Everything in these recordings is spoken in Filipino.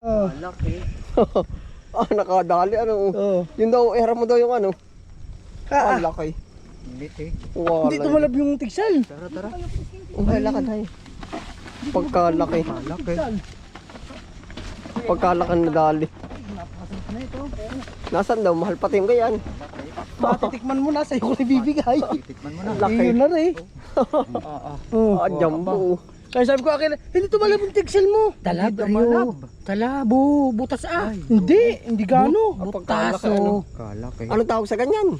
Oh. Laki. ah, nakadali ano. Oh. Yun daw, era mo daw yung ano. Ah, Ah, laki. Limit eh. Wala. Hindi tumalab yung tigsal. Tara, tara. Ay, lakad ay. Pagkalaki. Malaki. Pagkalaki na dali. Na. Nasaan daw? Mahal pati yung ganyan. Matitikman mo na, sa'yo ko ibibigay. Titikman mo na. Laki. Yun na rin. Ah, ah. Oh. Ah, jumbo. Kaya sabi ko akin, hindi tumalab yung tigsal mo. Talab, Rio. Talabo, butas ah. Hindi, hindi gano. Ah, pagkalaki ano. Kalaki. Anong tawag sa ganyan?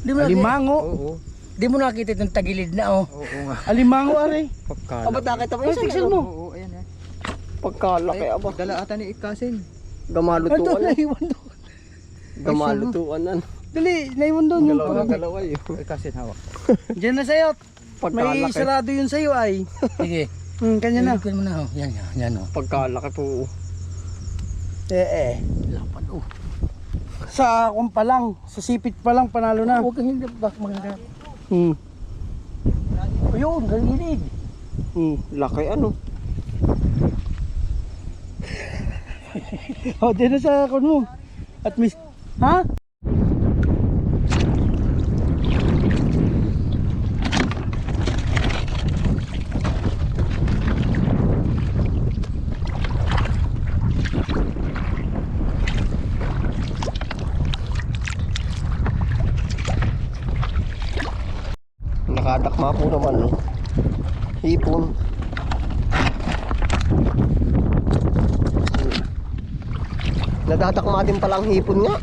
Di mo Alimango. Oo. di mo nakita itong tagilid na oh. Oo nga. Alimango are. Pagkalaki. Ah, ba't nakita mo Ay, yung tigsal ano? mo. Oo, ayan eh. Pagkalaki, aba. Dala ata ni Ikasin. Ito, Gamalutuan. naiwan doon. Gamalutuan nan. Dali, naiwan doon yung Dalawa pag- dalawa yun. Ikasin hawak. Diyan na sa'yo. May Pagkalaki. sarado yun sa'yo ay. Sige, Hmm, kanya na. ilikod mo na oh. Yan, yan, yan oh. Pagkalaki po. Eh, eh. Lapan oh. Sa kung pa lang, sa sipit pa lang, panalo na. Huwag kang hindi, bak maganda. Hmm. Ayun, gagilid. Hmm, laki ano. O, oh, na sa kon mo. At mis... Ha? Nakadakma po naman. No? Hipon. Nadadakma din palang hipon nga.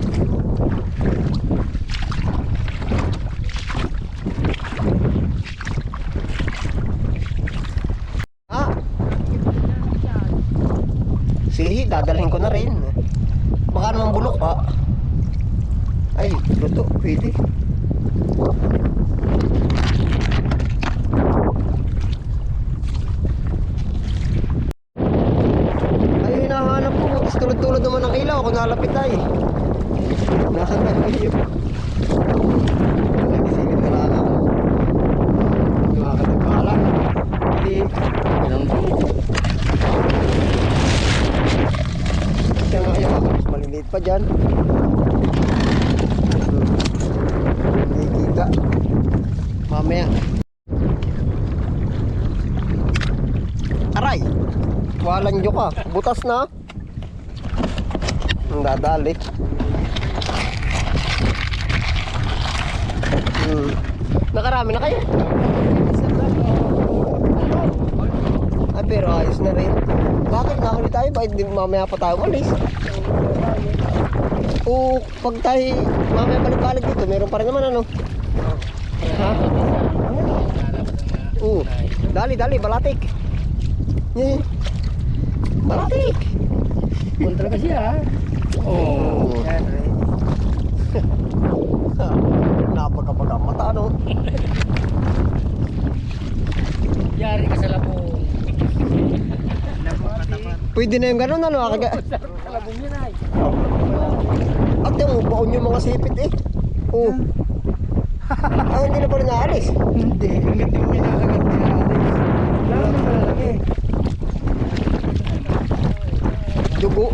Ah. Sige, dadalhin ko na rin. Baka naman bulok pa. Ay, luto, pwede. Ay, hinahanap ko. Tapos tulad-tulad naman ng ilaw. Ako nalapit ay. Nasaan na kayo? Nagisingit ka lang ako. Lumakad ang Hindi. Ganun po. Kaya nga yung ako. Mas maliliit pa dyan. Hmm. Hindi kita. Mamaya. Aray! Walang ka. Butas na. Ang dadali. Hmm. Nakarami na kayo. Ay, pero ayos na rin. Bakit nakuli tayo? Bakit mamaya pa tayo umalis? O pag tayo mamaya balik-balik dito, meron pa rin naman ano? Ha? Oo. Dali, dali, balatik. Eh. Balatik. Kontra ka siya ah. Oo. Napagkapagamata, ano? Yari ka sa labong. Pwede na yung ganun, ano? Kaga... Sa labong yun ay. At yung baon yung mga sipit eh. Oo. ah, hindi na pala naalis. Hindi, hanggat yung may nakagat niya. Lalo na malalaki. Dugo.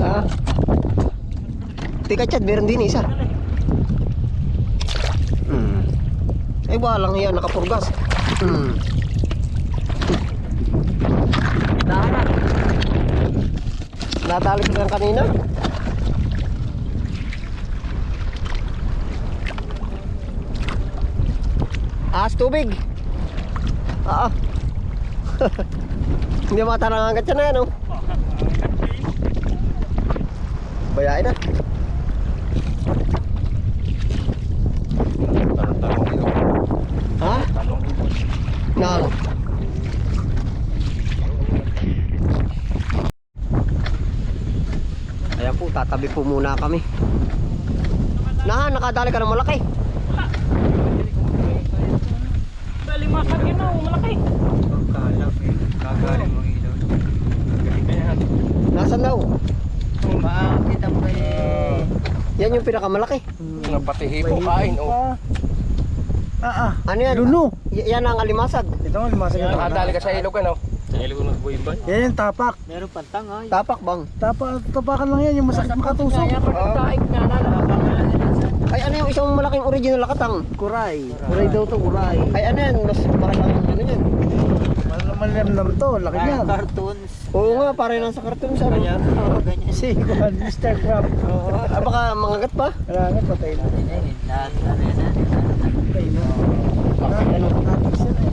Ah. Tika chat, meron din isa. Hmm. Ay, walang yan, nakapurgas. Hmm. Natali ko lang kanina. Ahas tubig. Ah. Hindi matarang agad siya na yan, oh. Bayain na. Ha? Nang. Ayan po, tatabi po muna kami. Na, nakadali ka ng malaki. Pagkalaki. Kagaling mo ilaw. Nasaan daw? Makakita mo kay... Yan yung pinakamalaki. Pati hipo kain oh. Pa. Ah, ah. Ano yan? Luno. Yan ang alimasag. Ito ang limasa ka. Nakadali ka sa ilog ano? Yan yung tapak. Meron pantang ay. Tapak bang? Tapak, tapakan lang yan, yung masakit makatusok. Kaya pag nagtaik na na. Ay ano yung isang malaking original na katang? Kuray. Kuray daw to, kuray. Ay ano yan? Mas mahal ang ano yan. Malamam to, laki niyan. Cartoons. Oo nga, pare lang sa karton sa ano. Oo, ganyan. Si Juan, Mr. Crab. Ah, baka mangagat pa. Kailangan patay na. Lahat na rin na. Patay na. Bakit ano? Natis yan eh.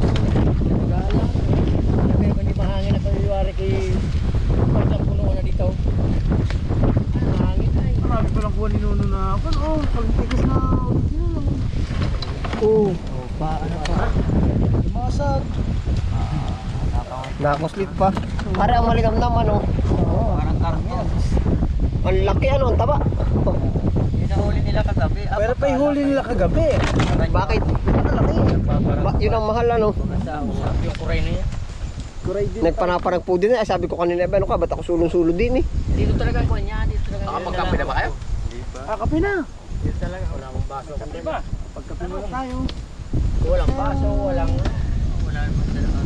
Sabi ko ni mahangin ako kay Pagkang puno na dito. Mahangin ay. Marami pa lang kuha ni Nuno na. Ano, oh, pagtigas na original. Oh, pa ano pa? masag. Nakoslit pa. Pare ang maligam naman oh. Parang cartoons. Ang laki ano, ang taba. Ang huli nila kagabi. Pero pa ihuli nila kagabi. bakit? Ang laki. Yun ang mahal ano. Yung kuray na yan. Kuray din. Nagpanaparag po din eh. Sabi ko kanina, "Ba, ano ka, ba't ako sulong-sulo din eh. Dito talaga ko niya. Dito talaga. Nakapagkape na ba kayo? Ah, kape na. Dito talaga. Wala akong baso. Kape ba? Pagkape na tayo. Walang baso. Walang... Wala naman talaga.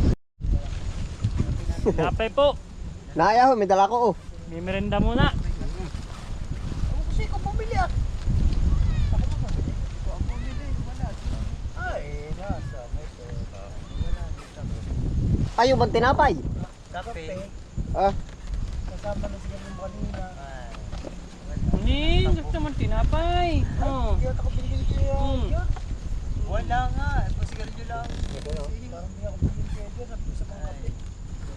Kapay po. Naya ho, may dala ko oh. May merenda muna. Kasi ko bumili ah. Ako ba bumili? Ako ang bumili. Wala. Ay, nasa. May Ay, yung bang tinapay? Kape. Ah, Kasama na si Ganun kanina. Hindi, gusto naman tinapay. Oh. Kaya ako yung Hmm. Wala nga. Pasigarilyo lang. Parang hindi ako kaya dyan. Sabi sa mga kape.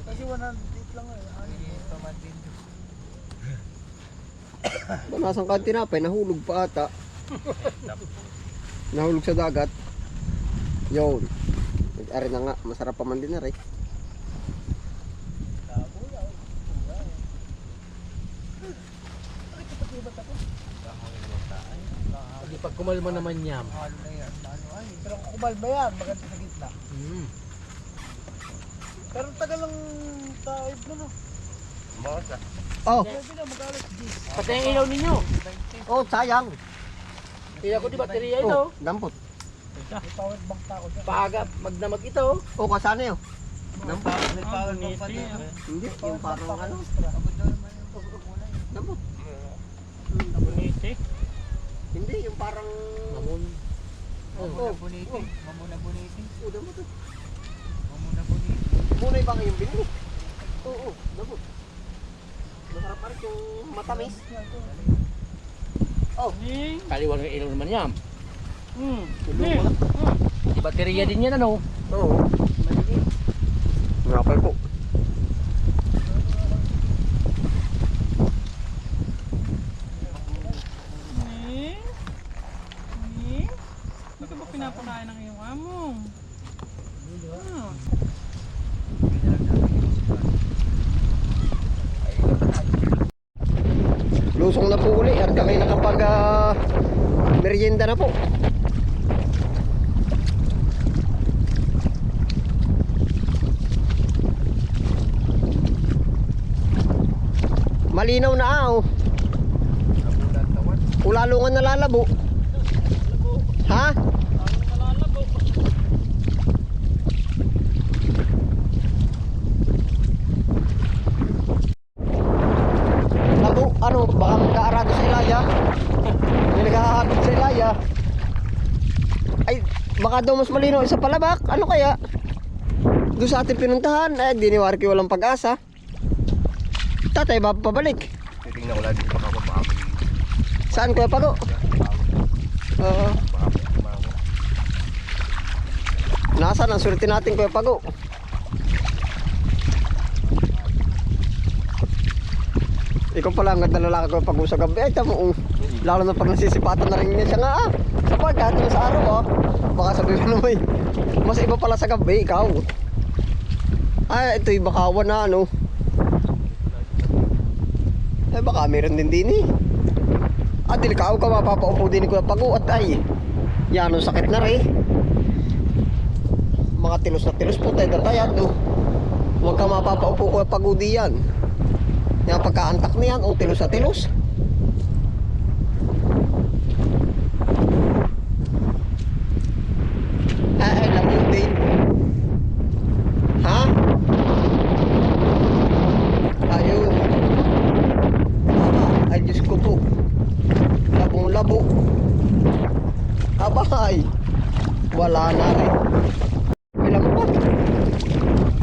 Kasi 108 lang eh. Hindi pa man din. Nasaan ka tinapay? Nahulog pa ata. Nahulog sa dagat. Yun. Ari na nga, masarap pa man din na rin. Pag kumalma naman niya. Ano na yan? Ano ay? Pero kung kumalma yan, maganda sa gitna. Hmm. Pero tagal lang tayo na no. Oh, Sabi na mag-alas 10. Pati ang ilaw ninyo. oh, sayang. Kaya ko di baterya ito. Oh, dampot. May power bank pa ako dyan. Paga, magdamag ito. Oh, kasana yun. Dampot. May power bank pa bonito din. yan. Hindi, yung parang ano. Abot daw naman yung kulay. Dampot. Bonite. Hindi, yung parang... Mamon. Mamuna boniti. Mamuna boniti. Oh, dampot. oh. Mamuna boniti. Munay ba ngayong binili? Oo, oh, dampot. Masarap pa rin matamis. Oh. Kaliwang ng ilaw naman yan. Hmm. Hindi. Hmm. Di baterya din yan ano. oo. Ngapal po. Hindi. Hindi. Hindi ka ba pinapunayan ng iyong amo? Ah. Lusong na po uli at kami nakapag ah, merienda na po. Malinaw na ah, oh. Ulalungan na lalabo. Ha? Labo, ano, baka magkaarado sa Ilaya. May naghahabit sa Ilaya. Ay, baka daw mas malinaw sa palabak. Ano kaya? Doon sa ating pinuntahan, eh, di ni Warki walang pag-asa. Tatay, ba pabalik? Titingnan ko lang dito baka mababalik. Saan kuya Pago? Oo. Nasaan ang swerte natin kuya Pago? Ikaw pala ang ganda lalaki ko pag sa gabi. Ay, tamo. oh. Lalo na pag nasisipatan na rin niya siya nga. Ah, sa pag, kahit naman sa araw ah. Baka sabihin mo naman, mas iba pala sa gabi, ikaw. Ay, ito'y bakawan na ano. Eh, baka meron din din eh. Ah, delikado ka mapapaupo din ko pago at ay. Yan ang sakit na rin. Mga tilos na tilos po tayo datayad do. Huwag ka mapapaupo ko pago di yan. Yan pagkaantak na yan, o tilos na tilos. labo. Abay wala na rin. May lamok pa.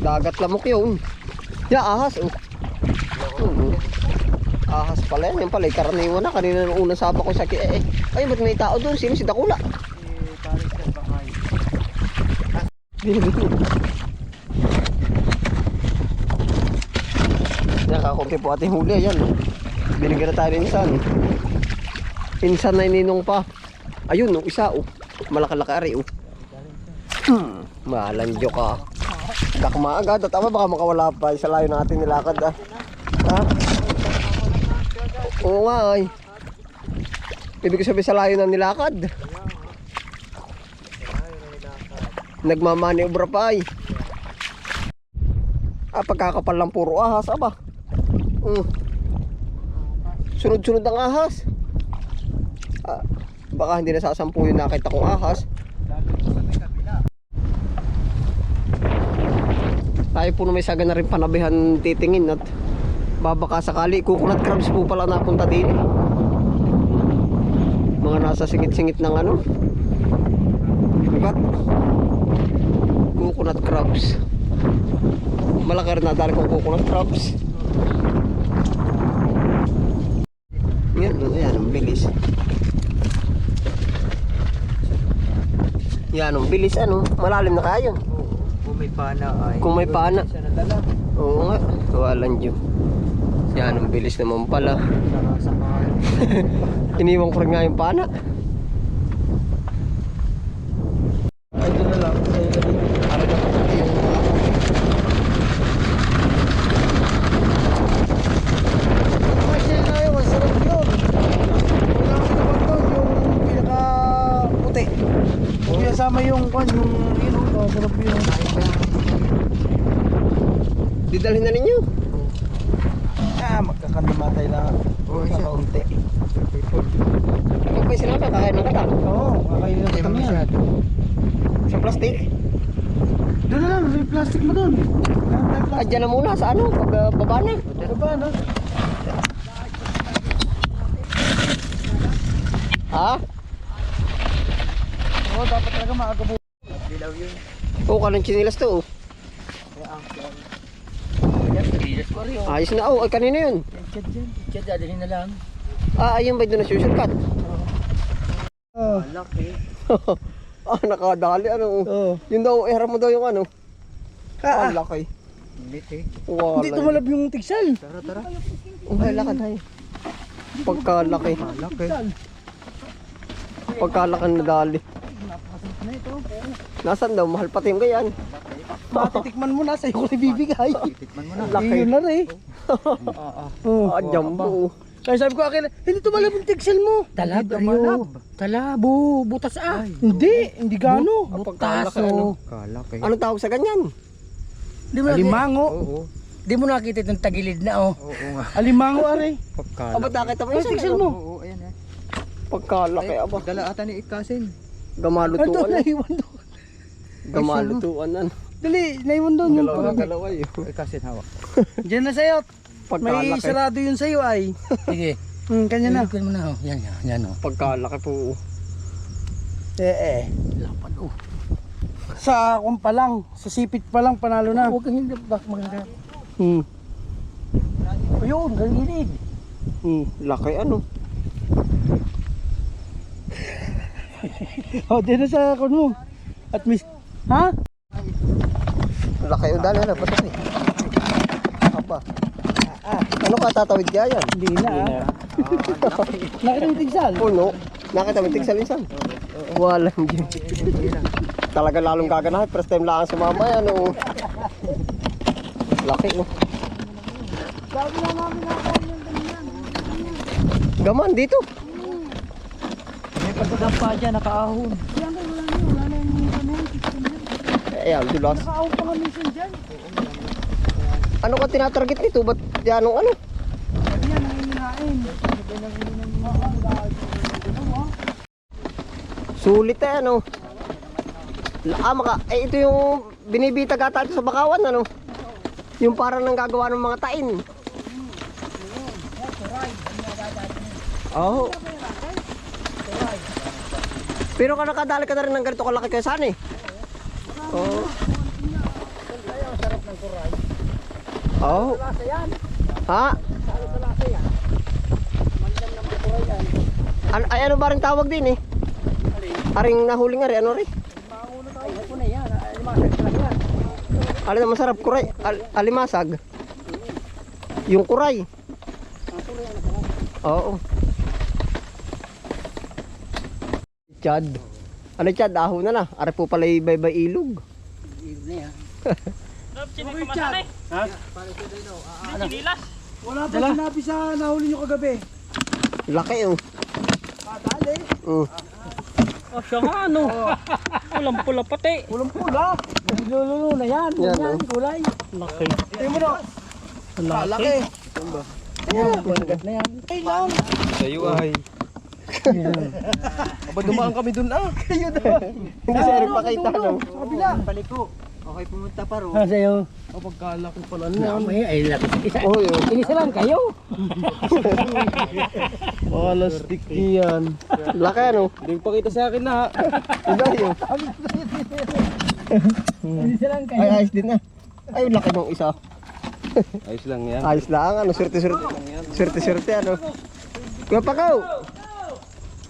Dagat lamok yun. Ya ahas oh. Hmm. ahas pala yan. Yan pala eh, karaniwan na. Kanina nung unang sapa ko sa ki eh, eh. ay ba't may tao doon? Sino si Dakula? Nakakunti po ating huli. Yan binigyan na tayo rin saan Insan na ininong pa. Ayun, no, isa, oh. Malaki-laki ari, oh. Hmm, malandyo ka. Dakma agad. At ama, baka makawala pa. Isa layo natin nilakad, ah. Ha? Oo nga, ay. Ibig sabihin sa layo na nilakad. Nagmamani obra pa ay. Ah, pagkakapal lang puro ahas, aba. Mm. Sunod-sunod ang ahas. Ah, baka hindi nasasampu yung nakita kong ahas. Tayo po na may saga na rin panabihan titingin at babaka sakali coconut crabs po pala napunta din. Mga nasa singit-singit ng ano. Diba? Coconut crabs. Malaki rin nadali kong coconut crabs. Yan, yan, ang bilis. Yan, ang bilis ano. Malalim na kaya yun. Kung may pana ay. Kung may pana. Oo nga, walang Diyo. Yan, ang bilis naman pala. Nakasakahan. Iniwan ko rin nga yung pana. Ay, doon na lang. Sa ilalim. Ano na po yung Ay, siya na yun. Masarap yun. Kailangan naman doon yung pinaka-puti. Huwag kasama yung kwan, yung yun. Oh, sarap yun. Didalhin na ninyo. Ah, magkakanamatay na. Oo, Oh, siya. Kakaunti. Huwag pa yung sinabi, kakain ng katak. Oo, na Hindi kami yan. Sa plastic. Doon na lang, may plastic mo doon. Ah, dyan na muna sa ano, pag uh, baba na. Ano ba, no? Ha? Oo, dapat talaga maaga po. Dilaw yun. Oo, kalang chinilas to. oh. Ayos na, oh, ay kanina yun. Chat dyan. Siya dadalhin na lang. Ah, ayun ba doon na susurkat? Oo. Laki. ah, nakadali, ano. Oo. Yun daw, iharap mo daw yung ano. Ah, Ah, laki. Eh. Wala. Hindi tumalab yung tigsal. Tara, tara. Ay, lakad ay. Pagkalaki. Laki. Pagkalaki na dali. Na ito. Nasaan daw? Mahal pati yung gayan. Matitikman mo na, sa'yo ko ibibigay. Tikman mo na. Laki. Yun na rin. Oo. Ah, jumbo. Kaya sabi ko akin, hindi tumalab yung tigsal mo. Talab, Rio. Talabo. Butas ah. Hindi, hindi gano. Ah, pagkalaki, ano. Kalaki. Anong tawag sa ganyan? Di mo Alimango. Oo. di mo nakita itong tagilid na oh. Oo nga. Alimango, are. Pagkalaki. Aba, nakita mo Ano yun? tigsal mo? Oo, ayan eh. Pagkalaki, aba. Dala ata ni Ikasin. Gamalutuan. eh. naiwan doon. Gamalutuan. ano. Dali, naiwan doon yung Dalawa na dalawa yun. Ikasin hawak. Diyan na sa'yo. May sarado yun sa'yo ay. Sige. Hmm, kanya na. Mo na oh. Yan, yan, yan oh. Pagkalaki po. Eh, eh. Lapad oh. Sa kung pa lang, sa sipit pa lang, panalo na. Huwag kang hindi bak maganda. Hmm. Ayun, galilig. Hmm, laki ano. Oh, din na sa kon mo. At mis... Ha? Laki yung dali. Ano, patok eh. Aba. Ah, ano ka tatawid kaya yan? Hindi na ah. Nakita yung tigsal. Puno. Nakita mo tig sa minsan? Walang Diyos. Talaga lalong gaganahan. First time lang sumama yan. Oh. Laki oh. Gaman dito. May pagkadampa dyan, nakaahon. Eh, ang dulas. Nakaahon pa nga minsan dyan. Ano ka tinatarget nito? Ba't yan ang ano? Sabi yan, nanginginain. Sulit eh, ano? Ah, maka, eh, ito yung binibitag ata ito sa bakawan, ano? Yung parang nang gagawa ng mga tain. Oo. Oh. Pero ka nakadali ka na rin ng ganito kalaki kaya saan eh. Oo. ng kuray. Oh. Lasa yan. Ha? Salo sa lasa yan. Mandam ng kuray yan. Ano, ay ano ba rin tawag din eh? Aring nahuli nga rin, ano rin? Ay, ano na yan. Ay, masag ka yan. Alin na masarap, kuray, al, alimasag. Yung kuray. Oo. Chad. Ano Chad, aho na na. Are po pala baybay ilog. Ilog na yan. Dapat sino kamasan eh. Ha? Hindi, sinilas. Wala pa sinabi sa nahuli nyo kagabi. Laki oh. Patali. Mm. Oh, siya nga ano. Walang pula pati. Walang pula. Nilululo na yan. Yan, Yan, oh. kulay. Laki. Tingnan mo na. Kalaki. Yan, kumagat na yan. Ay lang. Sa'yo ay. Aba dumaan kami dun ah. Hindi siya rin pakita no. Sa kabila. Paliko. Okay pumunta pa ro. Ah, sa'yo. Kapag kala ko pala Na, may ay lapit. Isa, Oh, yun. inisa lang kayo. Mga lastik yan. Laki ano. Hindi mo pakita sa akin na. Iba yun. Inisa lang kayo. Ay, ayos din na. Ay, laki ng isa. Ayos lang yan. Ayos lang, ano, swerte-swerte. Swerte-swerte, ano. Kuya Pakaw!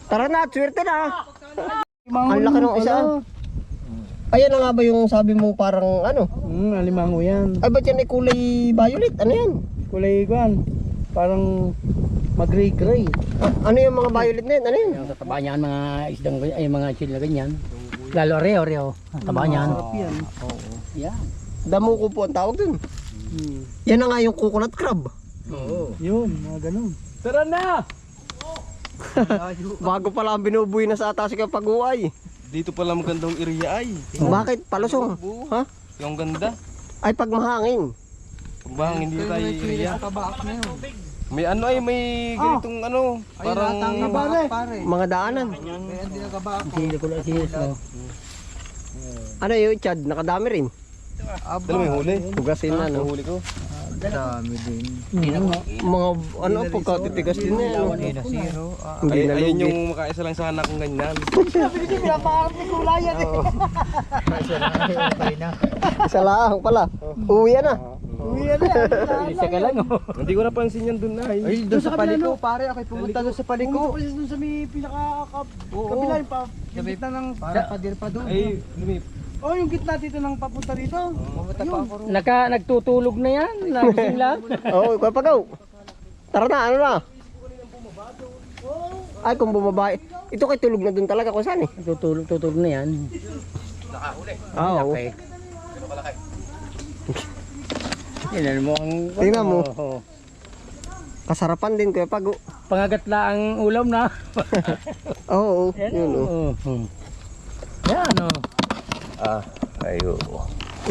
Tara na, swerte na. Ang laki ng isa. Ayan na nga ba yung sabi mo parang ano? Hmm, alimango yan. Ay, ba't yan ay kulay violet? Ano yan? Kulay kwan. Parang mag-gray-gray. Ah, ano yung mga violet na yan? Ano yun? Yung tataba niyan, mga isdang, ay mga chili ganyan. Lalo reo, reo. Ang taba niyan. yan. Yan. Damo ko po ang tawag dun. Yan na nga yung coconut crab. Yun, mga ganun. Tara na! Bago pala ang binubuhay na sa atas si Kapaguay. Dito pala magandang area ay. Bakit? Palusong. Ha? Yung ganda. Ay, pag mahangin. Pagbang hindi tayo area. May ano ay may ganitong ano. Parang Mga daanan. Sili ko lang. So, Ano yung Chad? Nakadami rin. Dala may huli. Hugasin na, no? Huli ko. Hindi na mo. Mga, ano, pagkatitigas din na no? Hindi na ayun lugi. yung makaisa lang sana kung ganyan. Isa lang pala. Uwi na. Isa ka lang oh. Hindi ko napansin yan dun ay. Ay, doon sa paliko, pare. Ako pumunta doon sa paliko. Pumunta doon sa may pinaka kabila yung pa. Gitna ng para padir pa doon. Ay, lumip. Oh, yung gitna dito ng papunta dito. Pumunta pa ako. Naka, nagtutulog na yan. Nagising lang. Oo, kuya pagaw. Tara na, ano na? Ay, kung bumaba. Ito kay tulog na dun talaga kung saan eh. Tutulog, tutulog na yan. Ah, Oo. Okay. Tingnan mo ang... Tingnan mo. Kasarapan din kuya pago. Pangagat lang ang ulam na. Oo, Yan yun oh. oh. oh. Yan oh. Ah, ayo.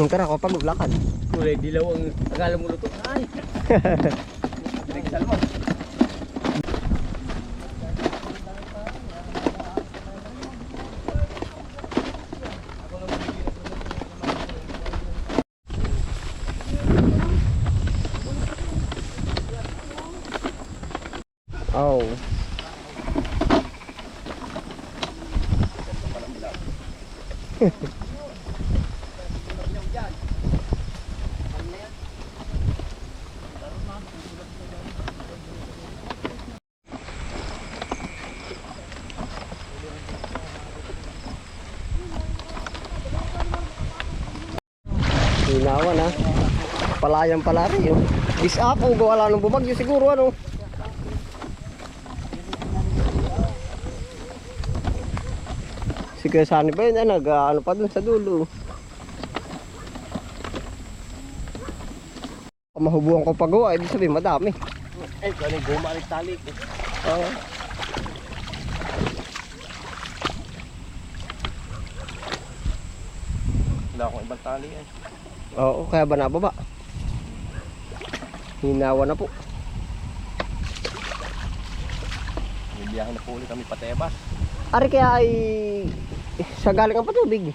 Yung tara ko pag lakad. Kulay dilaw ang akala mo luto. Ay. Oo. Hinawan ha. Palayang pala rin yun. Is up o wala nung bumagyo siguro ano. Si Kuya Sani ba yun? Ay, nag, ano pa dun sa dulo. Mahubuhan ko pagawa, ibig sabihin madami. Ay, galing gumalik tali. Oo. Wala akong ibang tali ay. Oo, kaya ba nababa? Hinawa na po. Biyahe na po ulit kami patebas. Ari kaya ay sa galing ang patubig.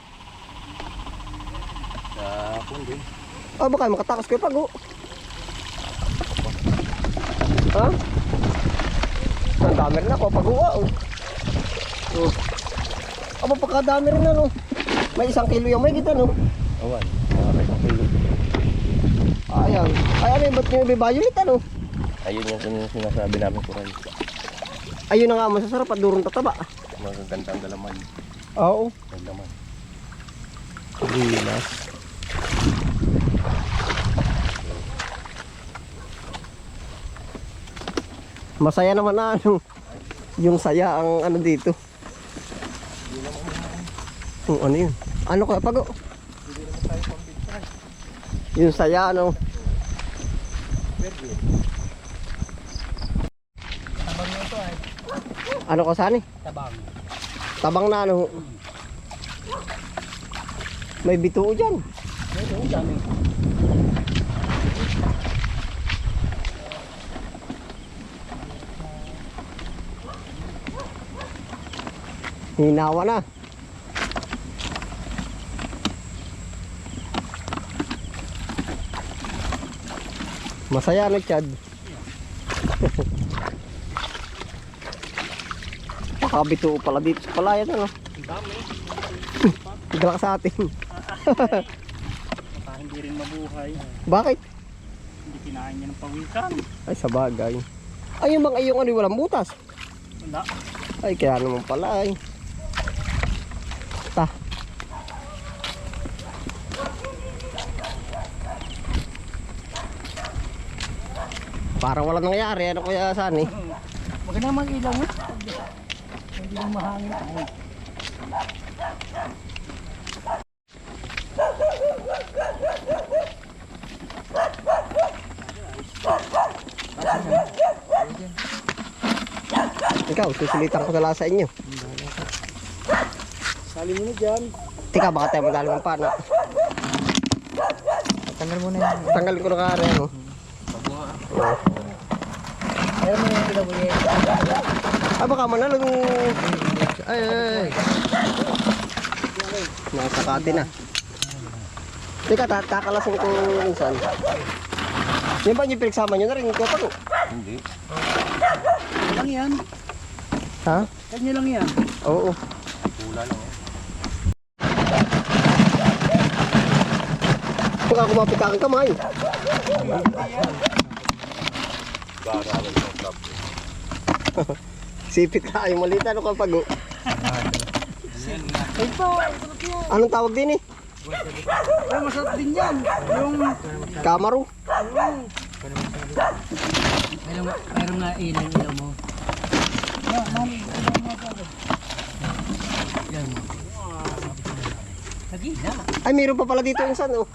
Sa pundi. O baka makatakas ko yung pago. Ha? Ang dami rin ako, paguwa oh. Oh. Aba, pagkadami rin ano. May isang kilo yung may kita no. Awan. Okay, okay. Eh, ba't nyo i-violet ano? Ayun yung sin- sinasabi namin kuray. Ayun na nga masasarap at durong tataba. Magaganda ang dalaman. Oo. Ang laman. Linas. Masaya naman na ano. Yung saya ang ano dito. Yung ano yun? Ano kaya pag Yung saya ano. Ano ko sani? Tabang. Tabang na ano. May bituo dyan. Oo, dami. Hinawa na. Masaya no, Chad. Nakabito pala dito sa palayan, ano? Galak sa atin. Baka hindi rin mabuhay. Bakit? Hindi kinain niya ng pawikan. Ay, sa bagay. Ay, yung mga iyong ano, walang butas. Wala. Ay, kaya naman pala ay. Ta. Parang wala nangyari. Ano kaya saan eh? Maganda mag-ilaw mo. Hindi mo mahangin. Ay, Ikaw, susulitan ko na lang sa inyo. Sali mo na dyan. Tika, baka tayo magaling ng pana. Tanggal mo na yan. Tanggalin ko na kare, ano? Mo pinabuhin. Ah, baka manalo yung... Ay, ay, ay. Nakasakati na. Teka, ta takalasin ko minsan. Yan ba yung pinagsama nyo na rin? Kaya pag... Hindi. Lang yan. Ha? Kanya lang yan. Oo. Pula lang. eh. Baka kumapit ka ang kamay. Baralan ng club. Sipit ka, yung malita ano kapag... oh. Ito, Anong tawag din eh? ay masarap din yan. Yung Kamaro. Mayroon, mayroon nga ilan ilaw mo. Ay, meron pa pala dito yung san, oh.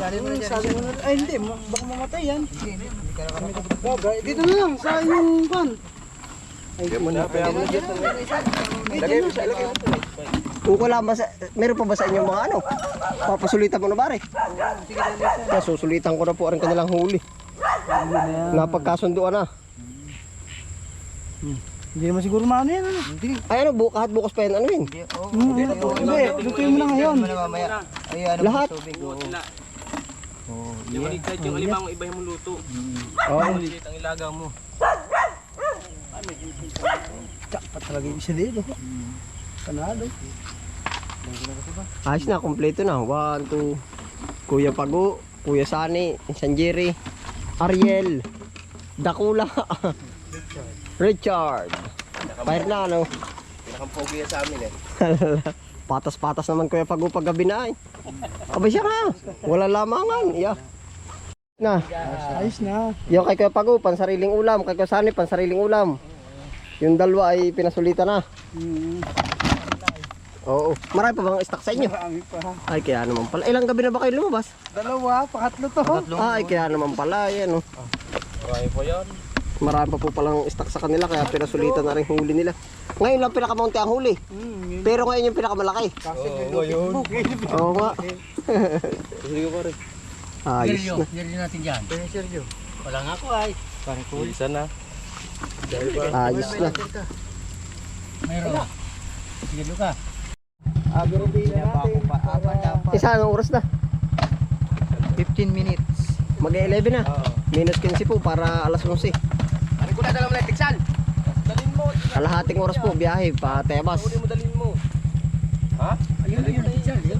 Sali mo na dyan. Sali mo na. Ay hindi, baka mamatay yan. Bagay. Dito na lang, sa yung pan. Kaya mo na. Kaya mo na. Lagay mo sa, lagay mo. Kung wala ba sa, meron pa ba sa inyo mga ano? Papasulitan mo na bare. Kaya susulitan ko na po ang kanilang huli. Napagkasunduan na. Hindi naman siguro maano yan. Ano? Hindi. Ay ano, bu kahit bukas pa yan, ano yun? Hindi, hindi. Lutuin mo na ngayon. Lahat. Yung maligtad yung alimang iba yung luto. Oo. Malilit ang ilaga mo. Dapat talaga yung isa dito. Panalo. Ayos na, kompleto na. One, two. Kuya Pago, Kuya Sani, Sanjiri, Ariel, Dakula, Richard. Fire na, ano? Pinakampogi sa amin eh. Patas-patas naman Kuya pag gabi na eh. Aba siya nga. Wala lamangan. Yeah. Na, Ayos na. yung kay Kuya Pago, pansariling ulam. Kay Kuya Sani, pansariling ulam. Yung dalawa ay pinasulitan na. Hmm. Oo. Marami pa bang stock sa inyo? Marami pa. Ay, kaya naman pala. Ilang gabi na ba kayo lumabas? Dalawa, pakatlo to. Ay, kaya naman pala. Yan, oh. Marami po yan. Marami pa po palang stock sa kanila kaya pinasulitan na rin huli nila. Ngayon lang pinakamunti ang huli. Yun. Pero ngayon yung pinakamalaki. Oo, ngayon. Oo nga. Sige ko rin. Ayos na. seryo natin dyan. Sergio. Wala nga ako ay. Isa na. Ayos na. Mayroon. Seryo ka. Isa anong oras na? 15 minutes. Mag-11 na. Minus 15 po para alas 11. Ano ko na mo tiksan? Kalahating oras po biyahe pa Tebas. Uli mo dalin mo. Ha? Ayun, ayun, ayun. Seryo.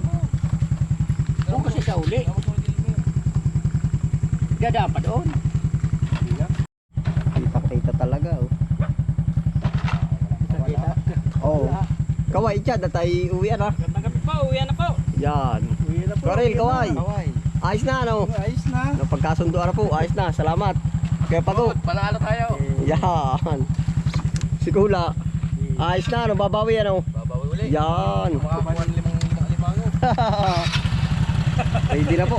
Kung kasi sa uli. Dadaan pa doon. Kita-kita talaga oh. Kita. Oh. Kaway chat at ay uwi na. Gandang gabi po, uwi na po. Yan. Uwi na po. Karel. Kaway. Ayos na ano. Ayos na. Napagkasundo na po. Ayos na. Salamat. Kaya pagod. Panalo tayo. Yan. Si Kula. Ayos na. Ano, babawi ano. Babawi uli. Yan. Makakuha ng limang limango. Ready na po.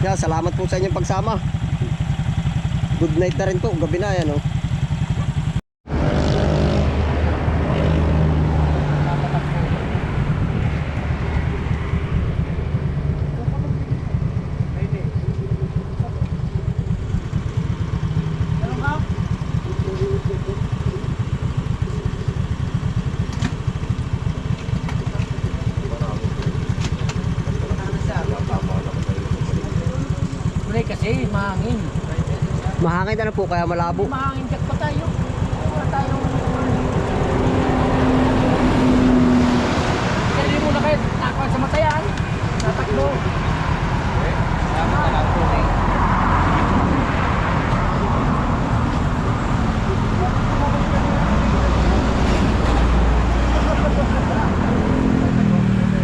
Yan, salamat po sa inyong pagsama. Good night na rin po. Gabi na yan oh. Kulay kasi, mahangin. Mahangin na po kaya malabo. Mahangin jack pa tayo. Wala tayong... Kaya mo na kayo, nakuha sa matayan. Tatakbo.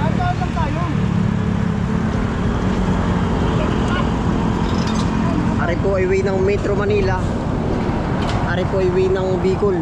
Nandaan lang tayo. Ari po ay way ng Metro Manila. Ari po ay way ng Bicol.